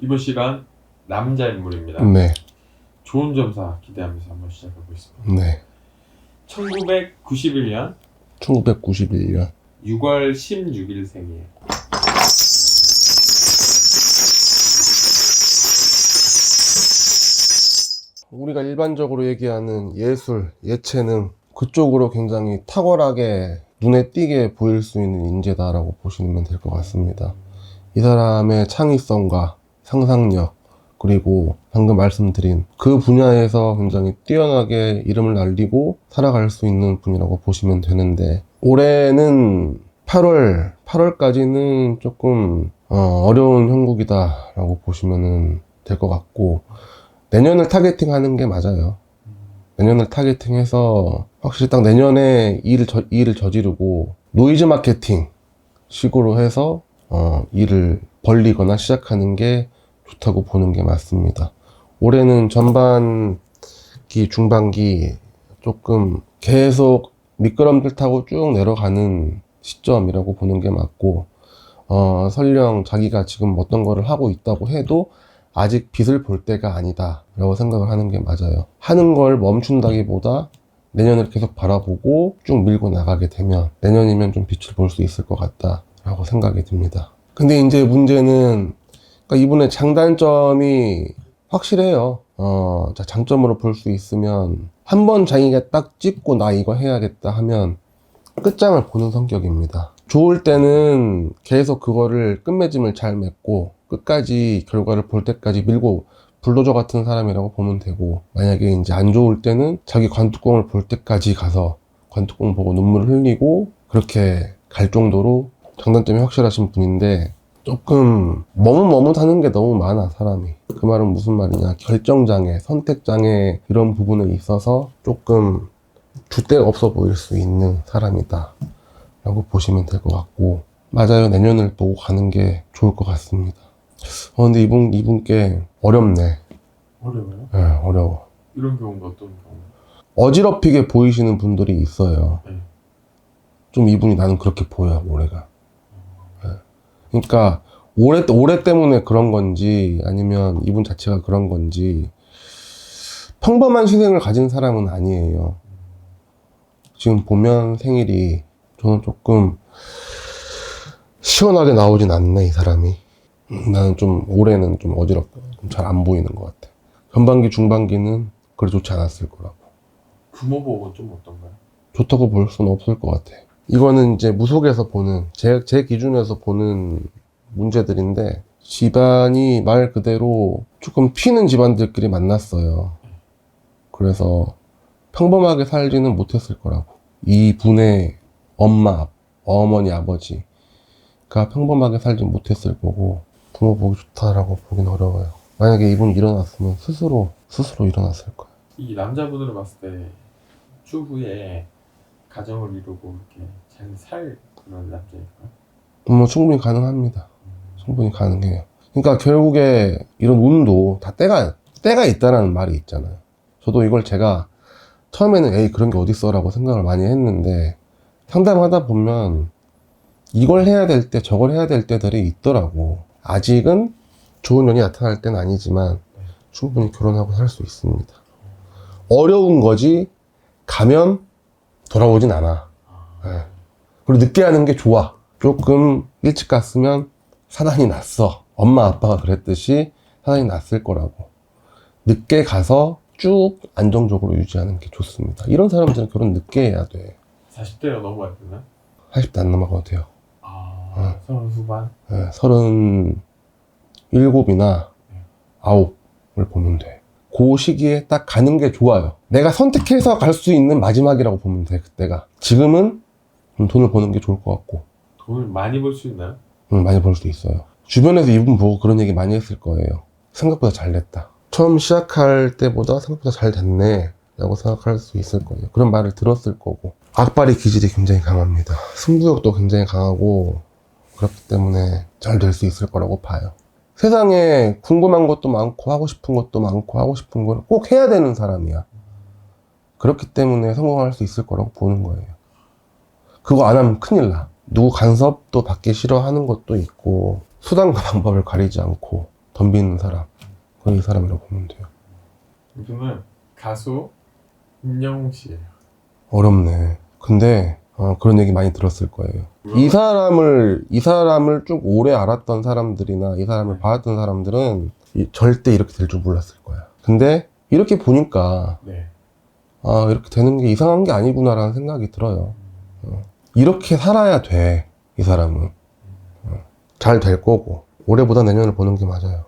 이번 시간 남자 인물입니다. 네, 좋은 점사 기대하면서 한번 시작해 보겠습니다. 네. 1991년 1991년. 6월 16일 생이에요. 우리가 일반적으로 얘기하는 예술, 예체능 그쪽으로 굉장히 탁월하게 눈에 띄게 보일 수 있는 인재다라고 보시면 될 것 같습니다. 이 사람의 창의성과 상상력 그리고 방금 말씀드린 그 분야에서 굉장히 뛰어나게 이름을 날리고 살아갈 수 있는 분이라고 보시면 되는데 올해는 8월 8월까지는 조금 어, 려운 형국이다라고 보시면 될 것 같고 내년을 타겟팅하는 게 맞아요. 내년을 타겟팅해서 확실히 딱 내년에 일을, 저, 일을 저지르고 노이즈 마케팅 식으로 해서 어, 일을 벌리거나 시작하는 게 좋다고 보는 게 맞습니다. 올해는 전반기, 중반기 조금 계속 미끄럼틀 타고 쭉 내려가는 시점이라고 보는 게 맞고, 어, 설령 자기가 지금 어떤 거를 하고 있다고 해도 아직 빛을 볼 때가 아니다. 라고 생각을 하는 게 맞아요. 하는 걸 멈춘다기보다 내년을 계속 바라보고 쭉 밀고 나가게 되면 내년이면 좀 빛을 볼 수 있을 것 같다. 라고 생각이 듭니다. 근데 이제 문제는 그러니까 이분의 장단점이 확실해요. 어, 자, 장점으로 볼 수 있으면 한 번 자기가 딱 찍고 나 이거 해야겠다 하면 끝장을 보는 성격입니다. 좋을 때는 계속 그거를 끝맺음을 잘 맺고 끝까지 결과를 볼 때까지 밀고 불도저 같은 사람이라고 보면 되고 만약에 이제 안 좋을 때는 자기 관뚜껑을 볼 때까지 가서 관뚜껑 보고 눈물을 흘리고 그렇게 갈 정도로 장단점이 확실하신 분인데 조금 머뭇머뭇하는 게 너무 많아 사람이 그 말은 무슨 말이냐 결정장애 선택장애 이런 부분에 있어서 조금 주대가 없어 보일 수 있는 사람이다 라고 보시면 될 것 같고 맞아요 내년을 보고 가는 게 좋을 것 같습니다 어 근데 이분 이분께 어렵네 어려워요? 예, 어려워 이런 경우가 어떤 경우? 어지럽히게 보이시는 분들이 있어요 네. 좀 이분이 나는 그렇게 보여 올해가 예. 그러니까 올해 올해 때문에 그런 건지 아니면 이분 자체가 그런 건지 평범한 신생을 가진 사람은 아니에요 지금 보면 생일이 저는 조금 시원하게 나오진 않네 이 사람이 음, 나는 좀 올해는 좀 어지럽고 잘 안 보이는 것 같아 전반기 중반기는 그리 좋지 않았을 거라고 부모복은 좀 어떤가요? 좋다고 볼 수는 없을 것 같아. 이거는 이제 무속에서 보는, 제, 제 기준에서 보는 문제들인데, 집안이 말 그대로 조금 튀는 집안들끼리 만났어요. 그래서 평범하게 살지는 못했을 거라고. 이 분의 엄마, 어머니, 아버지가 평범하게 살지 못했을 거고, 부모 보기 좋다라고 보긴 어려워요. 만약에 이분이 일어났으면 스스로, 스스로 일어났을 거야. 이 남자분으로 봤을 때 추후에 가정을 이루고 이렇게 잘 살 그런 남자일까요? 뭐 충분히 가능합니다. 충분히 가능해요. 그러니까 결국에 이런 운도 다 때가 때가 있다라는 말이 있잖아요. 저도 이걸 제가 처음에는 에이 그런 게 어딨어라고 생각을 많이 했는데 상담하다 보면 이걸 해야 될 때 저걸 해야 될 때들이 있더라고. 아직은 좋은 년이 나타날 때는 아니지만 충분히 결혼하고 살 수 있습니다. 어려운 거지 가면 돌아오진 않아. 예. 그리고 늦게 하는 게 좋아. 조금 일찍 갔으면 사단이 났어. 엄마 아빠가 그랬듯이 사단이 났을 거라고. 늦게 가서 쭉 안정적으로 유지하는 게 좋습니다. 이런 사람들은 결혼 늦게 해야 돼. 40대가 넘어갈 때나? 80대 안 넘어가도 돼요. 아, 서른 후반? 예, 37이나 9을 보면 돼. 그 시기에 딱 가는 게 좋아요. 내가 선택해서 갈 수 있는 마지막이라고 보면 돼, 그때가. 지금은 좀 돈을 버는 게 좋을 것 같고. 돈을 많이 벌 수 있나요? 응, 많이 벌 수도 있어요. 주변에서 이분 보고 그런 얘기 많이 했을 거예요. 생각보다 잘 됐다. 처음 시작할 때보다 생각보다 잘 됐네. 라고 생각할 수 있을 거예요. 그런 말을 들었을 거고. 악발의 기질이 굉장히 강합니다. 승부욕도 굉장히 강하고, 그렇기 때문에 잘 될 수 있을 거라고 봐요. 세상에 궁금한 것도 많고, 하고 싶은 것도 많고, 하고 싶은 걸 꼭 해야 되는 사람이야. 그렇기 때문에 성공할 수 있을 거라고 보는 거예요. 그거 안 하면 큰일 나. 누구 간섭도 받기 싫어하는 것도 있고, 수단과 방법을 가리지 않고, 덤비는 사람. 그이 사람이라고 보면 돼요. 이분은 가수 임영웅 씨예요. 어렵네. 근데 어, 그런 얘기 많이 들었을 거예요. 이 사람을 이 사람을 쭉 오래 알았던 사람들이나 이 사람을 봐왔던 사람들은 이- 절대 이렇게 될 줄 몰랐을 거야. 근데 이렇게 보니까 네. 아 이렇게 되는 게 이상한 게 아니구나라는 생각이 들어요. 어. 이렇게 살아야 돼 이 사람은 어. 잘될 거고 올해보다 내년을 보는 게 맞아요.